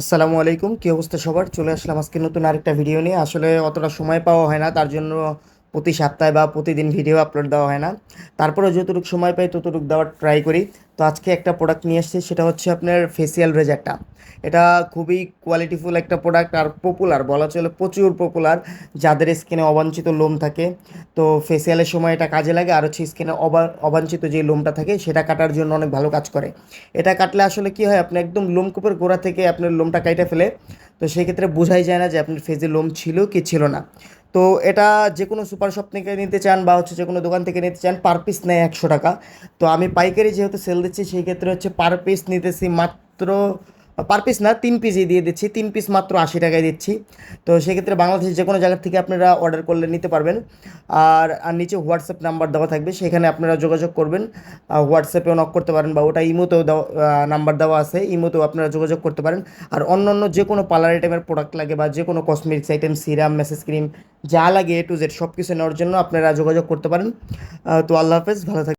আসসালামু আলাইকুম। কী অবস্থা সবার? চলে আসলাম আজকে নতুন আরেকটা ভিডিও নিয়ে। আসলে অতটা সময় পাওয়া হয় না, তার জন্য প্রতি সপ্তাহে বা প্রতিদিন ভিডিও আপলোড দেওয়া হয় না। তারপরে যতটুকু সময় পাই ততটুকু দেওয়ার ট্রাই করি। তো আজকে একটা প্রোডাক্ট নিয়ে এসেছি সেটা হচ্ছে আপনার ফেসিয়াল রেজারটা এটা খুবই কোয়ালিটিফুল একটা প্রোডাক্ট আর পপুলার বলা চলে প্রচুর পপুলার যাদের স্কিনে অবাঞ্ছিত লোম থাকে তো ফেসিয়ালের সময় এটা কাজে লাগে। আর হচ্ছে স্কিনে অবাঞ্ছিত যে লোমটা থাকে, সেটা কাটার জন্য অনেক ভালো কাজ করে। এটা কাটলে আসলে কি হয়, আপনি একদম লোমকূপের গোড়া থেকে আপনার লোমটা কাইটে ফেলে। তো সেই ক্ষেত্রে বোঝাই যায় না যে আপনার ফেজে লোম ছিল কি ছিল না। তো এটা যে কোনো সুপার শপ থেকে নিতে চান বা হচ্ছে যে কোনো দোকান থেকে নিতে চান পার পিস নেয় একশো টাকা। তো আমি পাইকারি যেহেতু সেল দিচ্ছি, সেই ক্ষেত্রে হচ্ছে পার পিস নিতেছি মাত্র পার পিস না, তিন পিসই দিয়ে দিচ্ছি। তিন পিস মাত্র আশি টাকায় দিচ্ছি। তো সেক্ষেত্রে বাংলাদেশের যে কোনো জায়গা থেকে আপনারা অর্ডার করলে নিতে পারবেন। আর আর নিচে হোয়াটসঅ্যাপ নাম্বার দেওয়া থাকবে, সেখানে আপনারা যোগাযোগ করবেন। হোয়াটসঅ্যাপেও নক করতে পারেন বা ওটা ইমোতেও নাম্বার দেওয়া আছে, ইমোতেও আপনারা যোগাযোগ করতে পারেন। আর অন্য অন্য যে কোনো পার্লার আইটেমের প্রোডাক্ট লাগে বা যে কোনো cosmetics item serum massage cream যা লাগে এ টু জেড সব কিছু নেওয়ার জন্য আপনারা যোগাযোগ করতে পারেন। তো আল্লাহ হাফেজ, ভালো থাকবেন।